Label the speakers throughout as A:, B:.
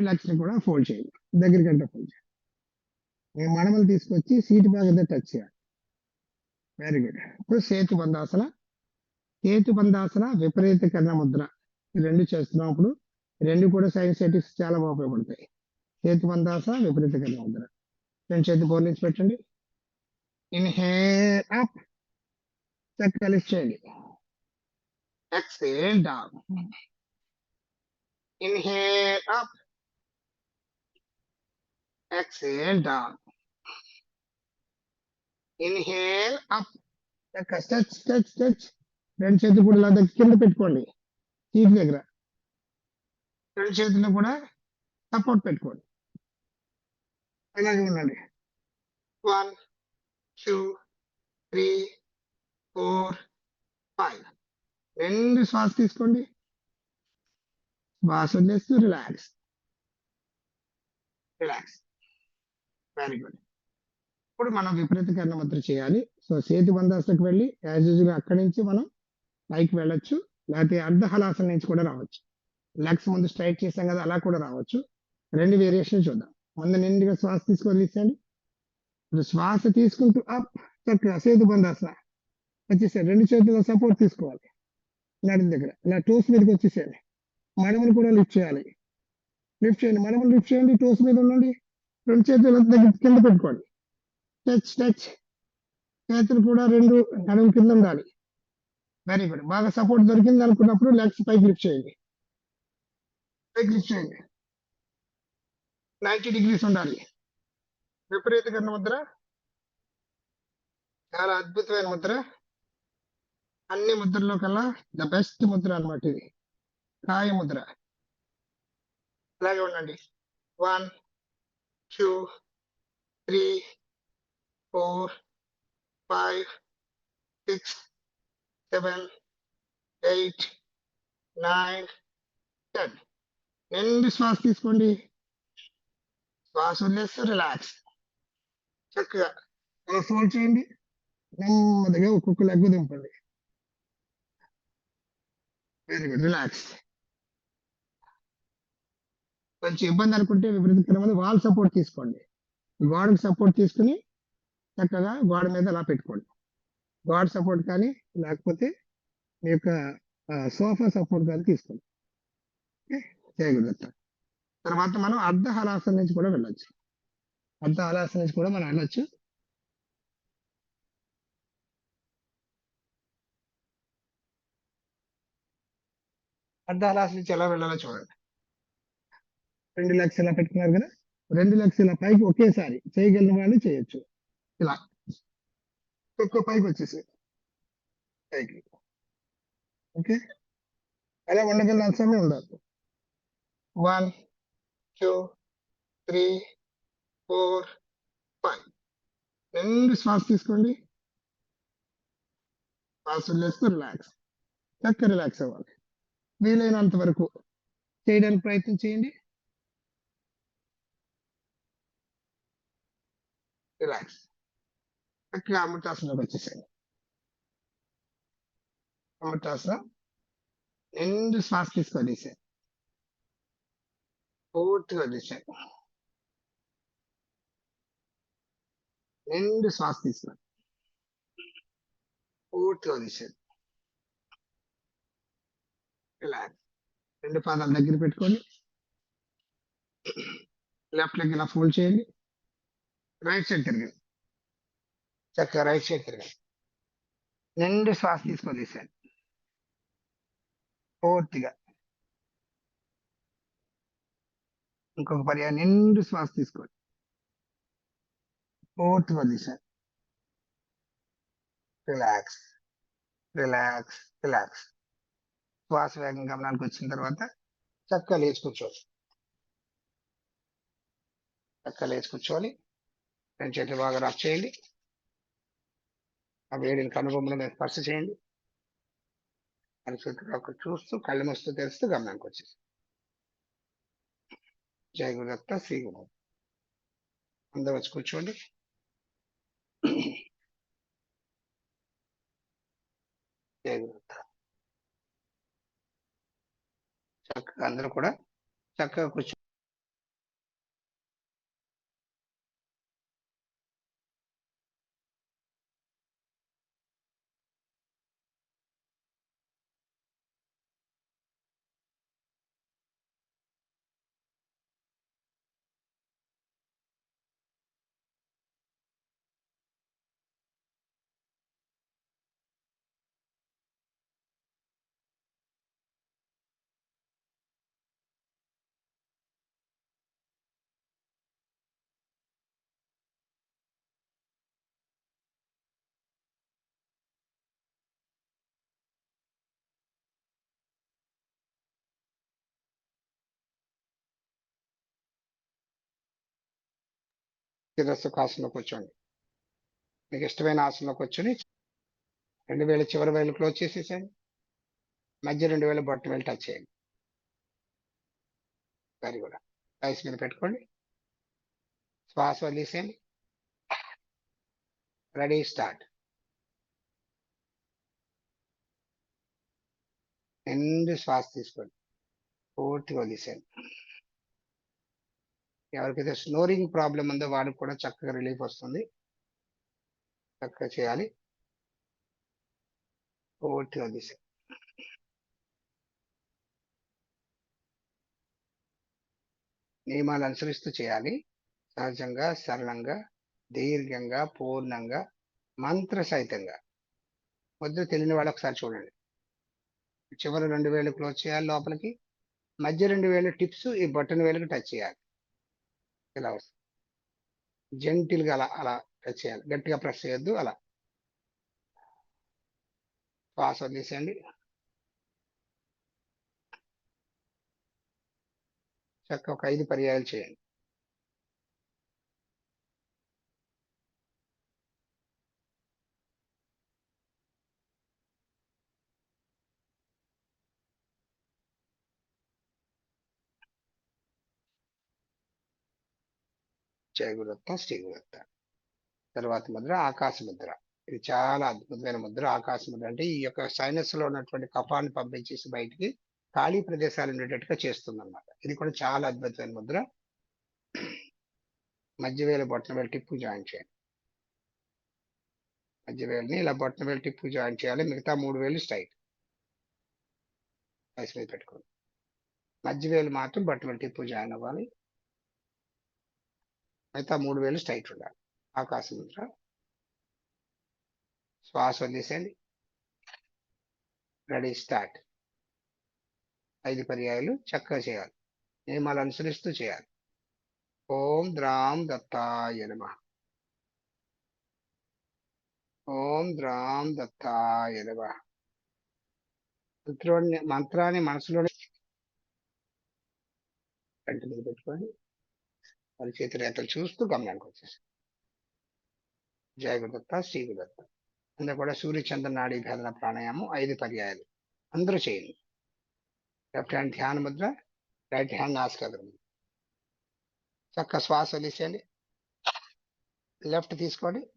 A: Relax కూడా fold చేయాలి. దగ్గరికి అంటే ఫోల్డ్ చేయాలి. మేము మడమలు తీసుకొచ్చి సీటు భాగంతో టచ్ చేయాలి. వెరీ గుడ్ ఇప్పుడు సేతు బంధాసన. సేతు బంధాసన విపరీత కర్ణ ముద్ర రెండు చేస్తున్నాం అప్పుడు రెండు కూడా సైన్సెటిక్స్ చాలా బాగా ఉపయోగపడతాయి. చేతి బంధాసన విపరీత కర్ణ ముద్ర. రెండు చేతి బోర్లించి పెట్టండి. ఇన్హేల్ అప్ చక్కగా చేయండి. Exhale down inhale up exhale down. Inhale up చక్కగా స్ట్రెచ్ స్ట్రెచ్ రెండు చేతులు కూడా ఇలా దగ్గర కింద పెట్టుకోండి. సీట్ దగ్గర. రెండు చేతులు కూడా సపోర్ట్ పెట్టుకోండి. అలాగే ఉండండి. One two three four five రెండు శ్వాస తీసుకోండి. శ్వాస వదిలేస్తూ రిలాక్స్ రిలాక్స్ వెరీ గుడ్ ఇప్పుడు మనం విపరీత కర్ణ ముద్ర చేయాలి. సో చేతి బంధాసకు వెళ్ళి యాజ్ యూజువల్ అక్కడి నుంచి మనం పైకి వెళ్ళొచ్చు. లేకపోతే అర్ధ హలాసన నుంచి కూడా రావచ్చు. లెగ్స్ ముందు స్ట్రైట్ చేసాం కదా అలా కూడా రావచ్చు. రెండు వేరియేషన్ చూద్దాం. ముందు నిండుగా శ్వాస తీసుకొని తీసేయండి ఇప్పుడు శ్వాస తీసుకుంటూ అప్ చక్కగా సేతు బంధాసన. వచ్చేసేయండి. రెండు చేతుల సపోర్ట్ తీసుకోవాలి. నడుము దగ్గర. ఇలా టోస్ మీదకి వచ్చేసేయండి. మడమలు కూడా లిఫ్ట్ చేయాలి. లిఫ్ట్ చేయండి. మడమలు లిఫ్ట్ చేయండి. టోస్ మీద ఉండండి. రెండు చేతులు దగ్గర కింద పెట్టుకోండి. Touch touch. చేతులు కూడా రెండు నడుము కింద ఉండాలి. వెరీ గుడ్ బాగా సపోర్ట్ దొరికింది అనుకున్నప్పుడు లెగ్స్ పైకి లిఫ్ట్ చేయండి. పైకి లిఫ్ట్ చేయండి. నైంటీ డిగ్రీస్ ఉండాలి. విపరీత కర్ణ ముద్ర. చాలా అద్భుతమైన ముద్ర. అన్ని ముద్రలో కల్లా ద బెస్ట్ ముద్ర అన్నమాట ఇది. కాయ ముద్ర. అలాగే ఉండండి. One two three four five six seven eight nine ten రెండు శ్వాస తీసుకోండి. శ్వాస వదిలేస్తే రిలాక్స్ చక్కగా. అలా ఫోల్డ్ చేయండి. నెమ్మదిగా ఒక్కొక్క లెగ్ దింపండి. వెరీ గుడ్ రిలాక్స్ కొంచెం ఇబ్బంది అనుకుంటే విపరీతకరమైన వాల్ సపోర్ట్ తీసుకోండి. గోడకు సపోర్ట్ తీసుకుని చక్కగా గోడ మీద అలా పెట్టుకోండి. గోడ సపోర్ట్ కానీ లేకపోతే మీ యొక్క సోఫా సపోర్ట్ కానీ తీసుకోండి. ఓకే? చేయగలుగుతాం తర్వాత మనం అర్ధ హలాసన నుంచి కూడా వెళ్ళొచ్చు. అర్ధ హలాసన నుంచి కూడా మనం వెళ్ళొచ్చు. అర్ధ హలాసన నుంచి ఎలా వెళ్ళాలో చూడండి. రెండు లక్షలు ఇలా పెట్టుకున్నారు కదా? రెండు లక్షల పైకి ఒకేసారి చేయగలిగిన వాళ్ళు చేయొచ్చు. ఇలా. ఒక్క పైకి వచ్చేసి పైకి ఓకే అలా ఉండగలిగిన అవసరమే ఉండాలి one two three four five రెండు శ్వాస తీసుకోండి. శ్వాస వదిలేస్తూ రిలాక్స్ చక్కగా రిలాక్స్ అవ్వాలి. వీలైనంత వరకు చేయడానికి ప్రయత్నం చేయండి. రిలాక్స్ చక్కగా అమృతాసనలోకి వచ్చేసేయండి అమృతాసనం రెండు శ్వాస తీసుకొని తీసేయండి పూర్తిగా వదిలేసాను రెండు శ్వాస తీసుకోండి పూర్తిగా వదిలేసాను రిలాక్స్ రెండు పాదాలు దగ్గర పెట్టుకోండి లెఫ్ట్ లెగ్ ఇలా ఫోల్డ్ చేయండి రైట్ సైడ్ తిరగండి చక్కగా రైట్ సైడ్ తిరగండి నిండు శ్వాస తీసుకొని తీసాను పూర్తిగా. ఇంకొక పర్యాయం నిండు శ్వాస తీసుకోండి. పూర్తిగా తీసాను రిలాక్స్. రిలాక్స్. రిలాక్స్. శ్వాస వేగం గమనానికి వచ్చిన తర్వాత చక్కగా లేచి కూర్చోవాలి. చక్కగా లేచి కూర్చోవాలి. రెండు చేతులు బాగా రఫ్ చేయండి. ఆ వేడిని కనుబొమ్మల మీద స్పర్శ చేయండి. అని చుట్టూ చూస్తూ కళ్ళు మూస్తూ తెరుస్తూ గమనానికి వచ్చేసి. జయ గురుదత్త శ్రీ గురు అందరూ వచ్చి కూర్చోండి. జయ గురుదత్త. చక్కగా అందరూ కూడా చక్కగా కూర్చో శిరస్సుకాసనలో కూర్చోండి. మీకు ఇష్టమైన ఆసనంలో కూర్చొని రెండు వేల చివరి వేలు క్లోజ్ చేసేసేయండి. మధ్య రెండు వేల బొట్ట వేలు టచ్ చేయండి. వెరీ గుడ్ రైస్ మీద పెట్టుకోండి. శ్వాస వదిలేసేయండి. రెడీ స్టార్ట్ నిండు శ్వాస తీసుకోండి. పూర్తిగా వదిలేసేయండి. ఎవరికైతే స్నోరింగ్ ప్రాబ్లం ఉందో వాడికి కూడా చక్కగా రిలీఫ్ వస్తుంది. చక్కగా చేయాలి. పూర్తిగా వదిలేసేయండి నియమాలు అనుసరిస్తూ చేయాలి. సహజంగా సరళంగా దీర్ఘంగా పూర్ణంగా మంత్ర సహితంగా ముద్ర తెలియని వాళ్ళు ఒకసారి చూడండి. చివరి రెండు వేలు క్లోజ్ చేయాలి లోపలికి. మధ్య రెండు వేలు టిప్స్ ఈ బటన్ వేలకు టచ్ చేయాలి. ఇలా వస్తుంది. జెంటిల్గా అలా అలా టచ్ చేయాలి. గట్టిగా ప్రెస్ చేయొద్దు అలా. శ్వాస వదిలేసేయండి చక్క ఒక ఐదు పర్యాయాలు చేయండి. జయగురత్త శ్రీగురత్త తర్వాత ముద్ర ఆకాశ ముద్ర ఇది చాలా అద్భుతమైన ముద్ర. ఆకాశ ముద్ర అంటే ఈ యొక్క సైనస్లో ఉన్నటువంటి కఫాన్ని పంపించేసి బయటికి ఖాళీ ప్రదేశాలు ఉండేటట్టుగా చేస్తుంది అనమాట ఇది కూడా చాలా అద్భుతమైన ముద్ర. మధ్య వేలు బొట్టన వేలు టిప్పు జాయిన్ చేయండి. మధ్యవేలుని ఇలా బొట్టన వేలు టిప్పు జాయిన్ చేయాలి. మిగతా మూడు వేలు స్ట్రైట్. వయసు మీద పెట్టుకోండి. మధ్య వేలు మాత్రం బొట్టన వేలు టిప్పు జాయిన్ అవ్వాలి. మిగతా మూడు వేలు స్ట్రైట్ ఉండాలి. ఆకాశ ముద్ర శ్వాస వదిలేసేయండి. Ready start. ఐదు పర్యాయాలు చక్కగా చేయాలి. నియమాలు అనుసరిస్తూ చేయాలి. ఓం ద్రాం దత్తాయ నమ. ఓం ద్రాం దత్తాయ నమ. మంత్రాన్ని మంత్రాన్ని మనసులోనే కంటి పెట్టుకోండి పెట్టుకొని వాళ్ళ చేతి రేతలు చూస్తూ గమనానికి వచ్చేసి. జయ గురుదత్త శ్రీ గురుదత్త అందరూ కూడా సూర్యచంద్ర నాడీ భేదన ప్రాణాయామం ఐదు పర్యాయాలు. అందరూ చేయండి. లెఫ్ట్ హ్యాండ్ ధ్యాన ముద్ర రైట్ హ్యాండ్ నాసికాగ్ర చక్క శ్వాస వదిలేసేయండి. లెఫ్ట్ తీసుకోండి.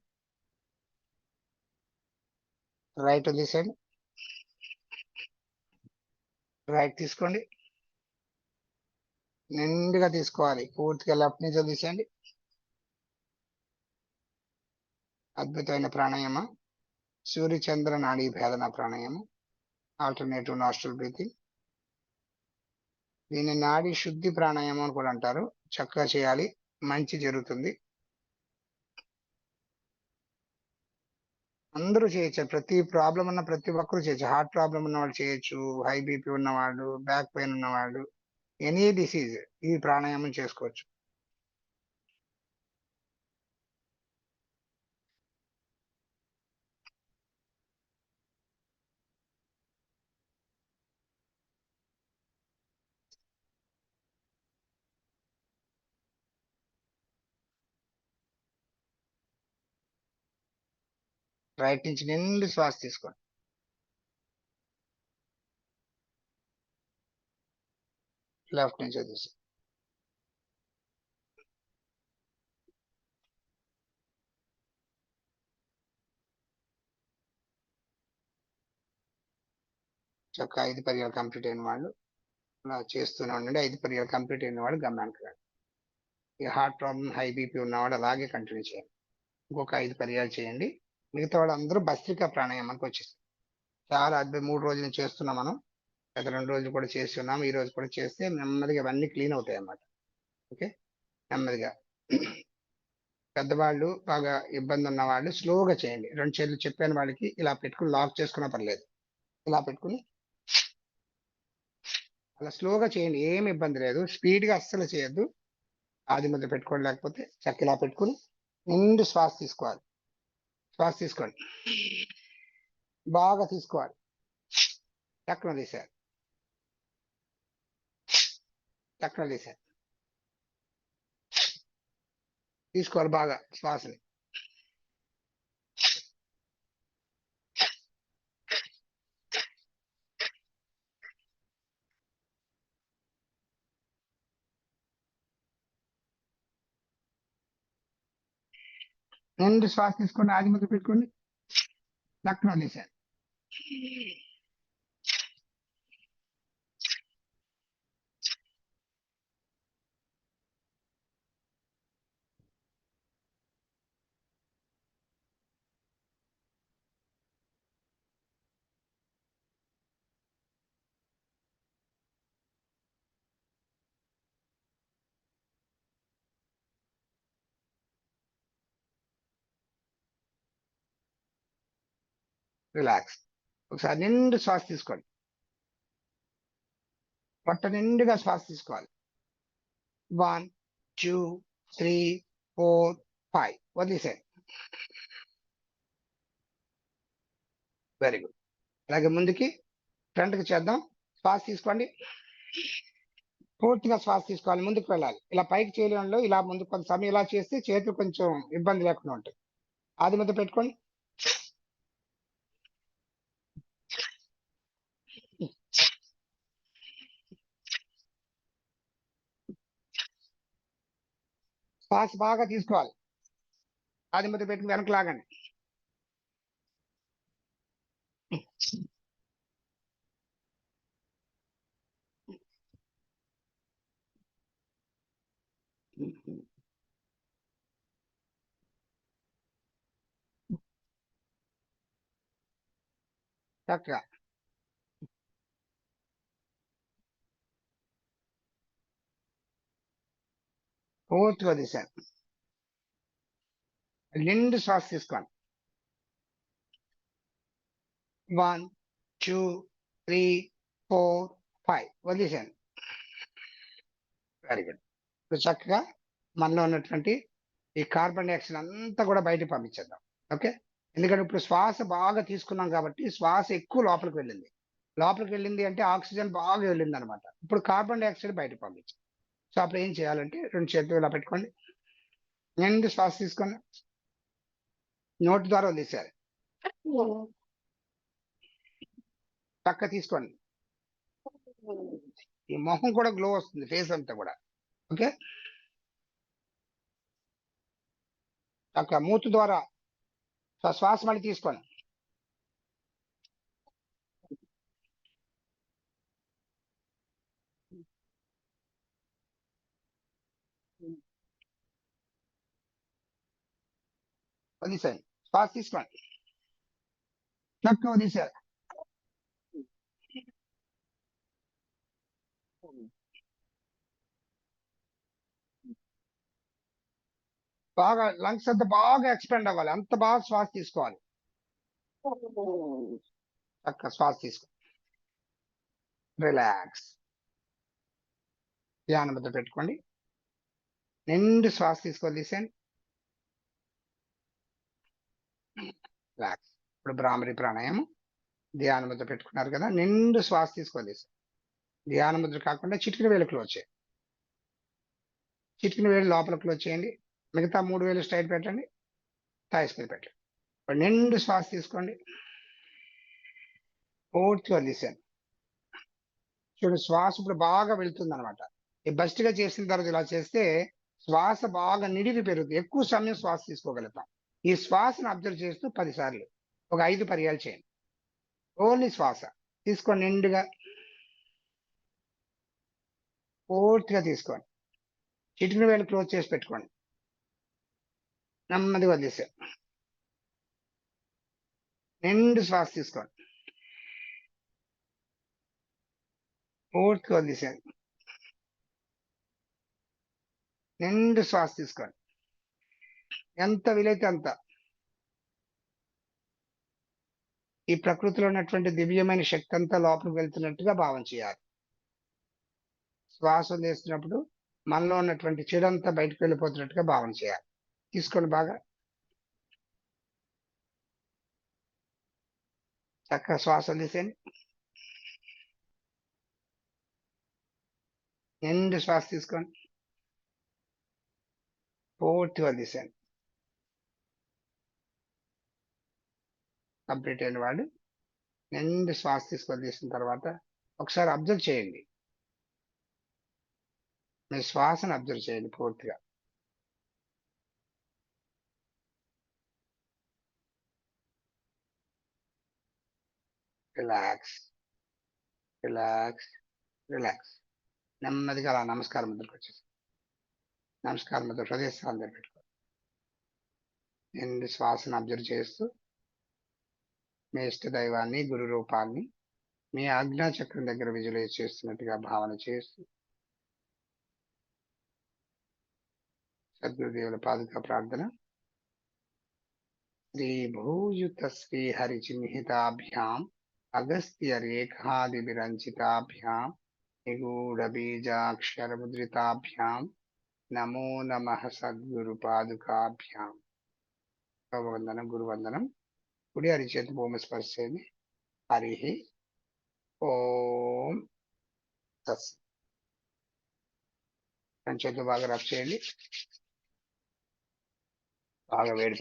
A: రైట్ వదిలేసేయండి. రైట్ తీసుకోండి. నిండుగా తీసుకోవాలి. పూర్తిగా లెఫ్ట్ నుంచి వదిలేసేయండి అద్భుతమైన ప్రాణాయామ. సూర్యచంద్ర నాడీ భేదన ప్రాణాయామం. ఆల్టర్నేటివ్ నాస్ట్రల్ బ్రీతింగ్ దీన్ని నాడీ శుద్ధి ప్రాణాయామం అని కూడా అంటారు. చక్కగా చేయాలి. మంచి జరుగుతుంది. అందరూ చేయొచ్చు. ప్రతి ప్రాబ్లం ఉన్న ప్రతి ఒక్కరు చేయొచ్చు. హార్ట్ ప్రాబ్లం ఉన్నవాళ్ళు చేయొచ్చు. హై బీపీ ఉన్నవాళ్ళు బ్యాక్ పెయిన్ ఉన్నవాళ్ళు. ఎనీ డిసీజ్ ఈ ప్రాణాయామం చేసుకోవచ్చు. రైట్ నుంచి నిండు శ్వాస తీసుకోండి. లెఫ్ట్ నుంచి వదిలేసి చక్క ఐదు పర్యాలు కంప్లీట్ అయిన వాళ్ళు అలా చేస్తూనే ఉండండి. ఐదు పర్యాలు కంప్లీట్ అయిన వాళ్ళు గమనానికి రండి. ఈ హార్ట్ ప్రాబ్లం హై బీపీ ఉన్నవాడు అలాగే కంటిన్యూ చేయండి. ఇంకొక ఐదు పర్యాలు చేయండి. మిగతా వాళ్ళందరూ భస్త్రికా ప్రాణాయామానికి వచ్చేస్తారు చాలా అద్భుతం మూడు రోజులు చేస్తున్నాం మనం. గత రెండు రోజులు కూడా చేసి ఉన్నాము ఈ రోజు కూడా చేస్తే నెమ్మదిగా అవన్నీ క్లీన్ అవుతాయి అన్నమాట ఓకే? నెమ్మదిగా. పెద్దవాళ్ళు బాగా ఇబ్బంది ఉన్న వాళ్ళు స్లోగా చేయండి. రెండు చేతులు చెప్పాను వాళ్ళకి ఇలా పెట్టుకుని లాక్ చేసుకున్నా పర్లేదు. ఇలా పెట్టుకుని అలా స్లోగా చేయండి. ఏం ఇబ్బంది లేదు. స్పీడ్గా అస్సలు చేయొద్దు. ఆది ముద్ర పెట్టుకోండి లేకపోతే చక్క ఇలా పెట్టుకుని నిండు శ్వాస తీసుకోవాలి. శ్వాస తీసుకోండి. బాగా తీసుకోవాలి. చక్కన తీశారు చక్కన తీశారు తీసుకోవాలి బాగా శ్వాసని. రెండు శ్వాస తీసుకోండి ఆది ముద్ర పెట్టుకోండి లక్నో వదిలేసారు రిలాక్స్. ఒకసారి నిండు శ్వాస తీసుకోండి. పొట్ట నిండుగా శ్వాస తీసుకోవాలి. One two three four five. వదిలేసాయి very good. అలాగే ముందుకి ఫ్రంట్కి చేద్దాం. శ్వాస తీసుకోండి. పూర్తిగా శ్వాస తీసుకోవాలి. ముందుకు వెళ్ళాలి. ఇలా పైకి చేయడంలో ఇలా ముందు కొంత సమయం ఇలా చేస్తే చేతులు కొంచెం ఇబ్బంది లేకుండా ఉంటాయి. ఆది ముద్ద పెట్టుకోండి. శ్వాస బాగా తీసుకోవాలి. ఆది ముద్ద పెట్టుకుని వెనక్కి లాగండి. చక్కగా పూర్తిగా తీశాను రెండు శ్వాస తీసుకోండి one two three four five వదిలేసాను వెరీ గుడ్ ఇప్పుడు చక్కగా మనలో ఉన్నటువంటి ఈ కార్బన్ డైఆక్సైడ్ అంతా కూడా బయటకు పంపించేద్దాం. ఓకే ఎందుకంటే ఇప్పుడు శ్వాస బాగా తీసుకున్నాం కాబట్టి శ్వాస ఎక్కువ లోపలికి వెళ్ళింది. లోపలికి వెళ్ళింది అంటే ఆక్సిజన్ బాగా వెళ్ళింది అనమాట ఇప్పుడు కార్బన్ డైఆక్సైడ్ బయటకు పంపించాం. సో అప్పుడు ఏం చేయాలంటే రెండు చేతులు ఇలా పెట్టుకోండి. నిండు శ్వాస తీసుకోండి నోటి ద్వారా వదిలేసారు పక్క తీసుకోండి. ఈ మొహం కూడా గ్లో వస్తుంది ఫేస్ అంతా కూడా. ఓకే? చక్క మూతు ద్వారా శ్వాస మళ్ళీ తీసుకోండి. వదిలేసారు శ్వాస తీసుకోండి చక్క వదిలేశారు బాగా లంగ్స్ అంతా బాగా ఎక్స్పెండ్ అవ్వాలి. అంత బాగా శ్వాస తీసుకోవాలి. చక్క శ్వాస తీసుకో. రిలాక్స్ ధ్యానం మీద పెట్టుకోండి. నిండు శ్వాస తీసుకోవాలి. తీసేయండి రిలాక్స్ ఇప్పుడు భ్రామరి ప్రాణాయామం ధ్యాన ముద్ర పెట్టుకున్నారు కదా నిండు శ్వాస తీసుకోవాలి. తీసేయండి ధ్యాన ముద్ర కాకుండా చిటికిన వేలు క్లోజ్ చేయండి చిటికిన వేలు లోపల క్లోజ్ చేయండి. మిగతా మూడు వేలు స్ట్రైట్ పెట్టండి. థాయిస్ మీద పెట్టండి. ఇప్పుడు నిండు శ్వాస తీసుకోండి. పూర్తిగా వదిలేసాను చూడండి శ్వాస ఇప్పుడు బాగా వెళుతుంది అనమాట ఈ బస్ట్గా చేసిన తర్వాత ఇలా చేస్తే శ్వాస బాగా నిడివి పెరుగుతుంది. ఎక్కువ సమయం శ్వాస తీసుకోగలుగుతాం. ఈ శ్వాసను అబ్జర్వ్ చేస్తూ పది సార్లు. ఒక ఐదు పర్యాలు చేయండి. ఓన్లీ శ్వాస. తీసుకోండి నిండుగా పూర్తిగా తీసుకోండి. చిటికిన వేలు క్లోజ్ చేసి పెట్టుకోండి. నెమ్మదిగా వదిలేసారు నిండు శ్వాస తీసుకోండి. పూర్తిగా వదిలేసారు నిండు శ్వాస తీసుకోండి. ఎంత వీలైతే అంత. ఈ ప్రకృతిలో ఉన్నటువంటి దివ్యమైన శక్తి అంతా లోపలికి వెళ్తున్నట్టుగా భావం చేయాలి. శ్వాస చేస్తున్నప్పుడు మనలో ఉన్నటువంటి చెడంతా బయటకు వెళ్ళిపోతున్నట్టుగా భావన చేయాలి. తీసుకోండి బాగా. చక్కగా శ్వాస తీసేయండి. నిండు శ్వాస తీసుకోండి.
B: పూర్తిగా వదిలేసాను కంప్లీట్ అయిన వాడు. నిండు శ్వాస తీసుకొని తీసిన తర్వాత ఒకసారి అబ్జర్వ్ చేయండి. మీ శ్వాసను అబ్జర్వ్ చేయండి పూర్తిగా. రిలాక్స్. రిలాక్స్. రిలాక్స్. నెమ్మదిగా అలా నమస్కారం ముద్రకు వచ్చేసి. నమస్కారం ముద్ర హృదయ స్థానం దగ్గర పెట్టుకో నిండు శ్వాసను అబ్జర్వ్ చేస్తూ మీ ఇష్ట దైవాన్ని గురు రూపాన్ని మీ ఆజ్ఞా చక్రం దగ్గర విజువలైజ్ చేస్తున్నట్టుగా భావన చేస్తూ సద్గురుదేవుల పాదుక ప్రార్థన. శ్రీ భూయుత శ్రీ హరి చిహ్నితాభ్యాం అగస్త్య రేఖాది విరంచితాభ్యాం నిగూఢ బీజాక్షర ముద్రితాభ్యాం నమో నమ సద్గురు పాదుకాభ్యాం. వందనం గురువందనం. కుడి అరిచేతి భూమి స్పర్శేమి. హరి ఓం తస్ చేతులు బాగా రఫ్ చేయండి. బాగా వేడి